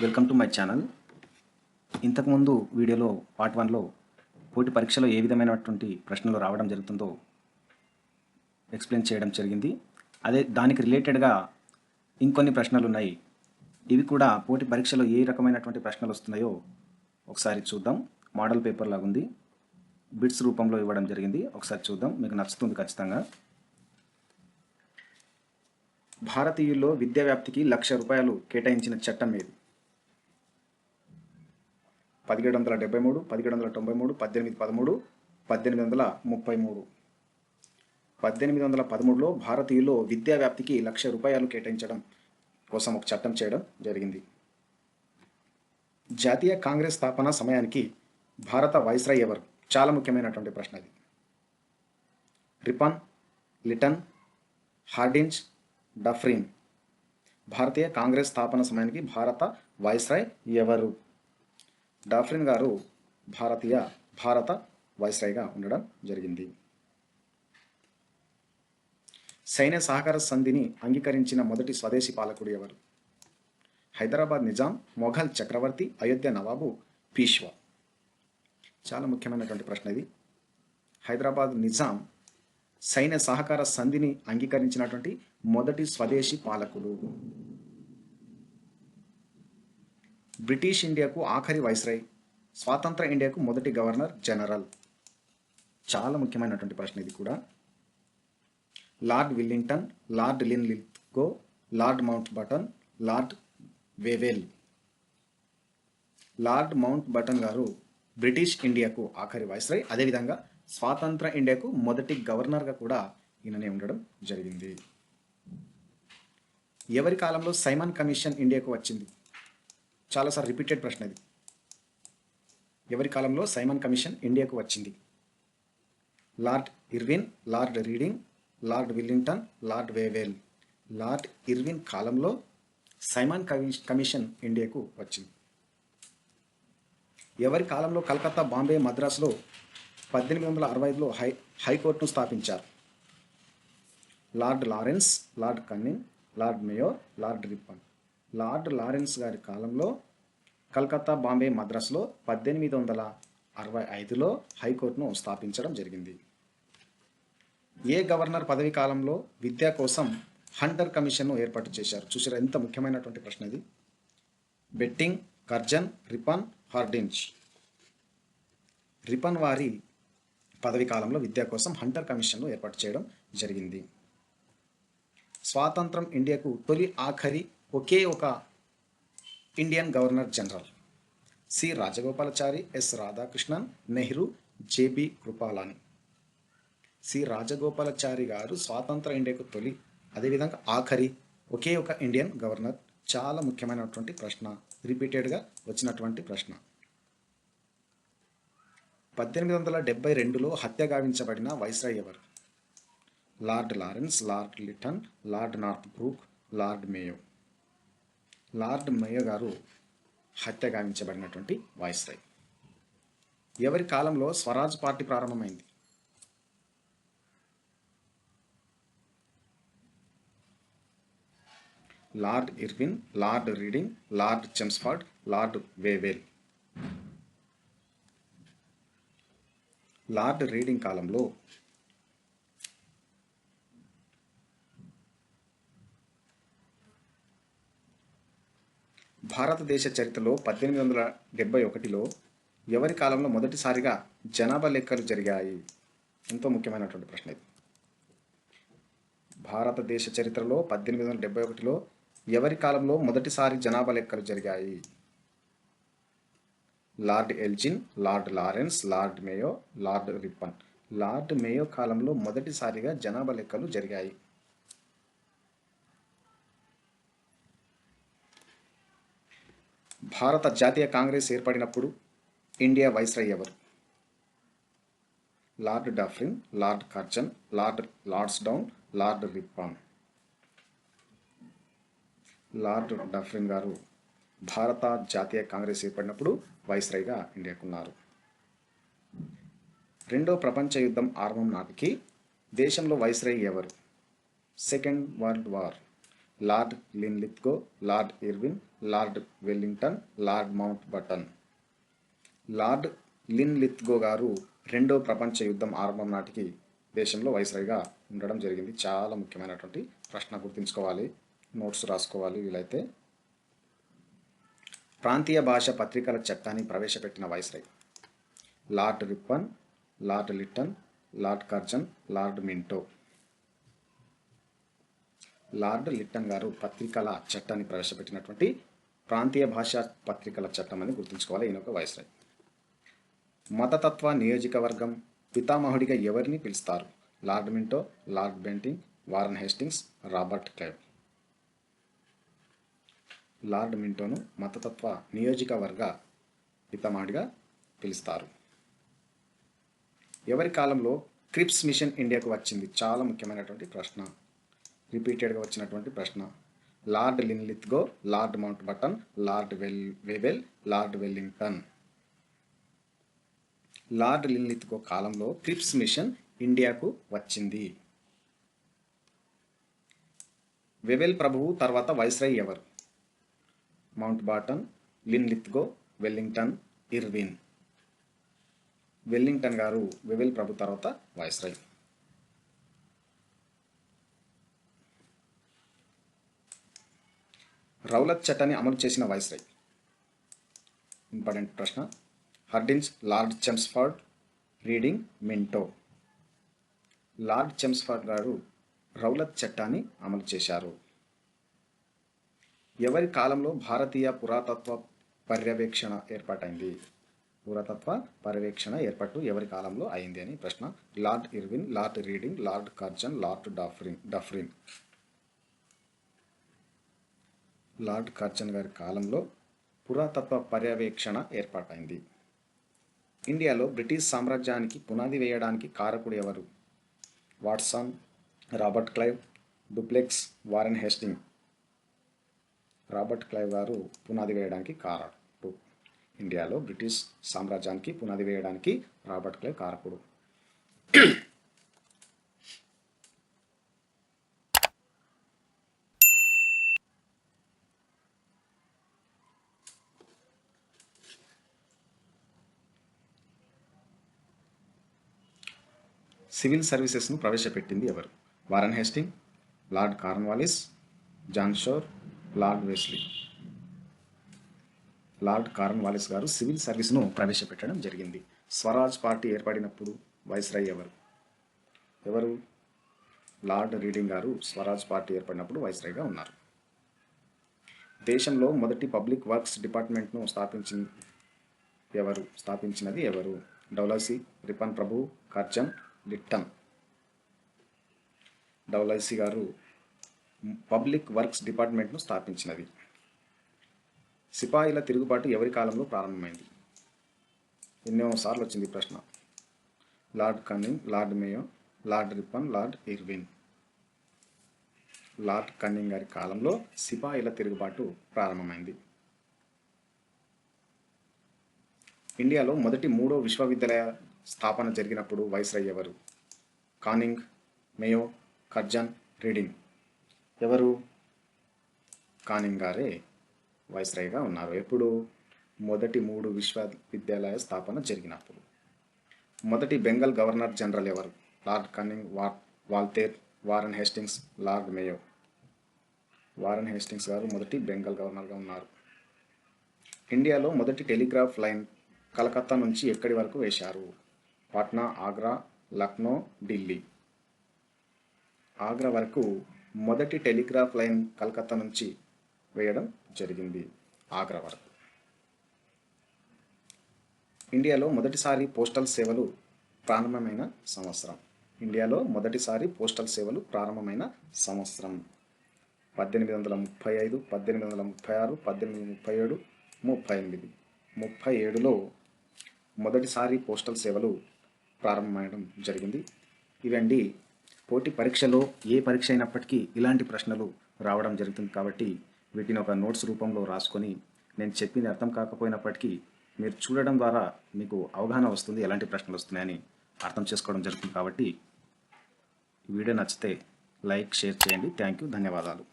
Welcome to my channel. ఇంతకుముందు వీడియోలో part వన్లో పోటీ పరీక్షలో ఏ విధమైనటువంటి ప్రశ్నలు రావడం జరుగుతుందో ఎక్స్ప్లెయిన్ చేయడం జరిగింది. అదే దానికి రిలేటెడ్గా ఇంకొన్ని ప్రశ్నలు ఉన్నాయి. ఇవి కూడా పోటీ పరీక్షలో ఏ రకమైనటువంటి ప్రశ్నలు వస్తున్నాయో ఒకసారి చూద్దాం. మోడల్ పేపర్ లాగుంది. ఉంది బిట్స్ రూపంలో ఇవ్వడం జరిగింది. ఒకసారి చూద్దాం. మీకు నచ్చుతుంది ఖచ్చితంగా. భారతీయుల్లో విద్యా వ్యాప్తికి లక్ష రూపాయలు కేటాయించిన చట్టం ఏది? పదిహేడు వందల డెబ్బై మూడు పదిహేడు వందల తొంభై మూడు పద్దెనిమిది పదమూడు పద్దెనిమిది వందల ముప్పై మూడు. పద్దెనిమిది వందల పదమూడులో భారతీయుల్లో విద్యా వ్యాప్తికి లక్ష రూపాయలు కేటాయించడం కోసం ఒక చట్టం చేయడం జరిగింది. జాతీయ కాంగ్రెస్ స్థాపన సమయానికి భారత వైస్రాయ్ ఎవరు? చాలా ముఖ్యమైనటువంటి ప్రశ్న అది రిపన్ లిటన్ హార్డింజ్ డఫ్రిన్. భారతీయ కాంగ్రెస్ స్థాపన సమయానికి భారత వైస్రాయ్ ఎవరు? డాఫ్రిన్ గారు భారతీయ భారత వైస్రాయ్గా ఉండడం జరిగింది. సైన్య సహకార సంధిని అంగీకరించిన మొదటి స్వదేశీ పాలకుడు ఎవరు? హైదరాబాద్ నిజాం మొఘల్ చక్రవర్తి అయోధ్య నవాబు పీష్వా. చాలా ముఖ్యమైనటువంటి ప్రశ్న ఇది. హైదరాబాద్ నిజాం సైన్య సహకార సంధిని అంగీకరించినటువంటి మొదటి స్వదేశీ పాలకుడు బ్రిటిష్ ఇండియాకు ఆఖరి వైస్రాయ్ స్వాతంత్ర ఇండియాకు మొదటి గవర్నర్ జనరల్. చాలా ముఖ్యమైనటువంటి ప్రశ్న ఇది కూడా. Lord Willingdon Lord Linlithgow Lord Mountbatten Lord Wavell. Lord Mountbatten గారు బ్రిటిష్ ఇండియాకు ఆఖరి వైస్రాయ్ అదేవిధంగా స్వాతంత్ర ఇండియాకు మొదటి గవర్నర్గా కూడా ఈయననే ఉండడం జరిగింది. ఎవరి కాలంలో సైమన్ కమిషన్ ఇండియాకు వచ్చింది? చాలాసార్లు రిపీటెడ్ ప్రశ్న ఇది. ఎవరి కాలంలో సైమన్ కమిషన్ ఇండియాకు వచ్చింది? Lord Irwin Lord Reading Lord Willingdon Lord Wavell. Lord Irwin కాలంలో సైమన్ కమి కమిషన్ ఇండియాకు వచ్చింది. ఎవరి కాలంలో కలకత్తా బాంబే మద్రాసులో పద్దెనిమిది వందల అరవై ఐదులో హై హైకోర్టును స్థాపించారు? Lord Lawrence Lord Canning Lord Mayo Lord Ripon Lord Lawrence గారి కాలంలో కలకత్తా బాంబే మద్రాసులో పద్దెనిమిది వందల అరవై ఐదులో హైకోర్టును స్థాపించడం జరిగింది. ఏ గవర్నర్ పదవి కాలంలో విద్య కోసం హంటర్ కమిషన్ను ఏర్పాటు చేశారు? చూసారా ఎంత ముఖ్యమైనటువంటి ప్రశ్న ఇది. Bentinck Curzon Ripon Hardinge Ripon వారి పదవి కాలంలో విద్య కోసం హంటర్ కమిషన్ను ఏర్పాటు చేయడం జరిగింది. స్వాతంత్రం ఇండియాకు తొలి ఆఖరి ఒకే ఒక Indian governor general C. Rajagopalachari S. Radhakrishnan Nehru JB Kripalani. C. Rajagopalachari గారు స్వాతంత్ర ఇండియాకు తొలి అదేవిధంగా ఆఖరి ఒకే ఒక ఇండియన్ గవర్నర్ చాలా ముఖ్యమైనటువంటి ప్రశ్న రిపీటెడ్గా వచ్చినటువంటి ప్రశ్న. పద్దెనిమిది వందల డెబ్బై రెండులో హత్య గావించబడిన వైస్రాయ్ ఎవరు? Lord Lawrence Lord Lytton Lord Northbrook Lord Mayo. Lord Mayo గారు హత్య గావించబడినటువంటి వాయిస్రాయ్ ఎవరి కాలంలో స్వరాజ్ పార్టీ ప్రారంభమైంది? Lord Irwin Lord Reading Lord Chelmsford Lord Wavell. Lord Reading కాలంలో భారతదేశ చరిత్రలో పద్దెనిమిది వందల డెబ్బై ఒకటిలో ఎవరి కాలంలో మొదటిసారిగా జనాభా లెక్కలు జరిగాయి? ఎంతో ముఖ్యమైనటువంటి ప్రశ్న ఇది. భారతదేశ చరిత్రలో పద్దెనిమిది వందల డెబ్బై ఒకటిలో ఎవరి కాలంలో మొదటిసారి జనాభా లెక్కలు జరిగాయి? Lord Elgin Lord Lawrence Lord Mayo Lord Ripon. Lord Mayo కాలంలో మొదటిసారిగా జనాభా లెక్కలు జరిగాయి. భారత జాతీయ కాంగ్రెస్ ఏర్పడినప్పుడు ఇండియా వైస్రాయ్ ఎవరు Lord Dufferin Lord Curzon Lord Lansdowne Lord Ripon Lord Dufferin గారు భారత జాతీయ కాంగ్రెస్ ఏర్పడినప్పుడు వైస్రాయ్గా ఇండియాకున్నారు. రెండో ప్రపంచ యుద్ధం ఆరంభం నాటికి దేశంలో వైస్రాయ్ ఎవరు second world war. Lord Linlithgow Lord Irwin Lord Willingdon Lord Mountbatten. Lord Linlithgow గారు రెండో ప్రపంచ యుద్ధం ఆరంభం నాటికి దేశంలో వైస్రాయ్గా ఉండడం జరిగింది. చాలా ముఖ్యమైనటువంటి ప్రశ్న గుర్తుంచుకోవాలి నోట్స్ రాసుకోవాలి వీలైతే. ప్రాంతీయ భాష పత్రికల చట్టాన్ని ప్రవేశపెట్టిన viceroy. Lord Ripon Lord Lytton Lord Curzon Lord Minto. Lord Lytton గారు పత్రికల చట్టాన్ని ప్రవేశపెట్టినటువంటి ప్రాంతీయ భాషా పత్రికల చట్టం అని గుర్తుంచుకోవాలి. ఈయన ఒక వైస్రాయ్ మతతత్వ నియోజకవర్గం పితామహుడిగా ఎవరిని పిలుస్తారు? Lord Minto Lord Bentinck Warren Hastings Robert Clive. Lord మింటోను మతతత్వ నియోజకవర్గ పితామహుడిగా పిలుస్తారు. ఎవరి కాలంలో క్రిప్స్ మిషన్ ఇండియాకు వచ్చింది? చాలా ముఖ్యమైనటువంటి ప్రశ్న. రిపీటెడ్గా వచ్చినటువంటి ప్రశ్న. Lord Linlithgow Lord Mountbatten Lord well Wavell Lord Willingdon. Lord Linlithgow కాలంలో క్రిప్స్ మిషన్ ఇండియాకు వచ్చింది. వెవెల్ ప్రభువు తర్వాత వైస్రాయ్ ఎవరు? Mountbatten Linlithgow Wellington Irwin. Wellington గారు వెవెల్ ప్రభు తర్వాత వైస్రాయ్. రౌలత్ చట్టాన్ని అమలు చేసిన వైస్రాయ్ ఇంపార్టెంట్ ప్రశ్న. Hardinge Lord Chelmsford Reading Minto. Lord Chelmsford గారు రౌలత్ చట్టాన్ని అమలు చేశారు. ఎవరి కాలంలో భారతీయ పురాతత్వ పర్యవేక్షణ ఏర్పాటైంది? పురాతత్వ పర్యవేక్షణ ఏర్పాటు ఎవరి కాలంలో అయింది అని ప్రశ్న. Lord Irwin Lord Reading Lord Curzon Lord Dufferin Dufferin. Lord Curzon గారి కాలంలో పురాతత్వ పర్యవేక్షణ ఏర్పాటైంది. ఇండియాలో బ్రిటిష్ సామ్రాజ్యానికి పునాది వేయడానికి కారకుడు ఎవరు? Watson Robert Clive Dupleix Warren Hastings. Robert Clive గారు పునాది వేయడానికి కారకుడు. ఇండియాలో బ్రిటిష్ సామ్రాజ్యానికి పునాది వేయడానికి రాబర్ట్ క్లైవ్ కారకుడు. సివిల్ సర్వీసెస్ను ప్రవేశపెట్టింది ఎవరు? Warren Hastings Lord Cornwallis John Shore Lord Wellesley. Lord Cornwallis గారు సివిల్ సర్వీస్ను ప్రవేశపెట్టడం జరిగింది. స్వరాజ్ పార్టీ ఏర్పడినప్పుడు వైస్రాయ్ ఎవరు? ఎవరు? లార్డ్ రీడింగ్ గారు స్వరాజ్ పార్టీ ఏర్పడినప్పుడు వైస్రాయ్గా ఉన్నారు. దేశంలో మొదటి పబ్లిక్ వర్క్స్ డిపార్ట్మెంట్ను స్థాపించింది ఎవరు? స్థాపించినది ఎవరు? డౌలసీ రిపన్ ప్రభు కర్జన్ లిట్టన్. డౌలసీ గారు పబ్లిక్ వర్క్స్ డిపార్ట్మెంట్ను స్థాపించినది సిపాయిల తిరుగుబాటు ఎవరి కాలంలో ప్రారంభమైంది? ఎన్నో సార్లు వచ్చింది ప్రశ్న. Lord Canning Lord Mayo Lord Ripon Lord Irwin. Lord Canning గారి కాలంలో సిపాయిల తిరుగుబాటు ప్రారంభమైంది. ఇండియాలో మొదటి మూడో విశ్వవిద్యాలయ స్థాపన జరిగినప్పుడు వైస్రాయ్ ఎవరు కానింగ్ మేయో కర్జన్ రీడింగ్. ఎవరు? కానింగ్ గారే వైస్రాయ్గా ఉన్నారు. ఎప్పుడు? మొదటి మూడు విశ్వవిద్యాలయ స్థాపన జరిగినప్పుడు. మొదటి బెంగాల్ గవర్నర్ జనరల్ ఎవరు? లార్డ్ కన్నింగ్ వా Walter Warren Hastings Lord Mayo. Warren Hastings గారు మొదటి బెంగాల్ గవర్నర్గా ఉన్నారు. ఇండియాలో మొదటి టెలిగ్రాఫ్ లైన్ కలకత్తా నుంచి ఎక్కడి వరకు వేశారు? పాట్నా ఆగ్రా లక్నో ఢిల్లీ. ఆగ్రా వరకు మొదటి టెలిగ్రాఫ్ లైన్ కలకత్తా నుంచి వేయడం జరిగింది ఆగ్రా వరకు. ఇండియాలో మొదటిసారి పోస్టల్ సేవలు ప్రారంభమైన సంవత్సరం. ఇండియాలో మొదటిసారి పోస్టల్ సేవలు ప్రారంభమైన సంవత్సరం. పద్దెనిమిది వందల ముప్పై ఐదు పద్దెనిమిది వందల ముప్పై ఆరు పద్దెనిమిది ముప్పై ఏడు ముప్పై ఎనిమిది. ముప్పై ఏడులో మొదటిసారి పోస్టల్ సేవలు ప్రారంభమయ్యడం జరిగింది. ఇవండి పోటీ పరీక్షలో ఏ పరీక్ష అయినప్పటికీ ఇలాంటి ప్రశ్నలు రావడం జరుగుతుంది కాబట్టి వీటిని ఒక నోట్స్ రూపంలో రాసుకొని నేను చెప్పింది అర్థం కాకపోయినప్పటికీ మీరు చూడడం ద్వారా మీకు అవగాహన వస్తుంది ఎలాంటి ప్రశ్నలు వస్తున్నాయని అర్థం చేసుకోవడం జరుగుతుంది కాబట్టి వీడియో నచ్చితే లైక్ షేర్ చేయండి. Thank you. ధన్యవాదాలు.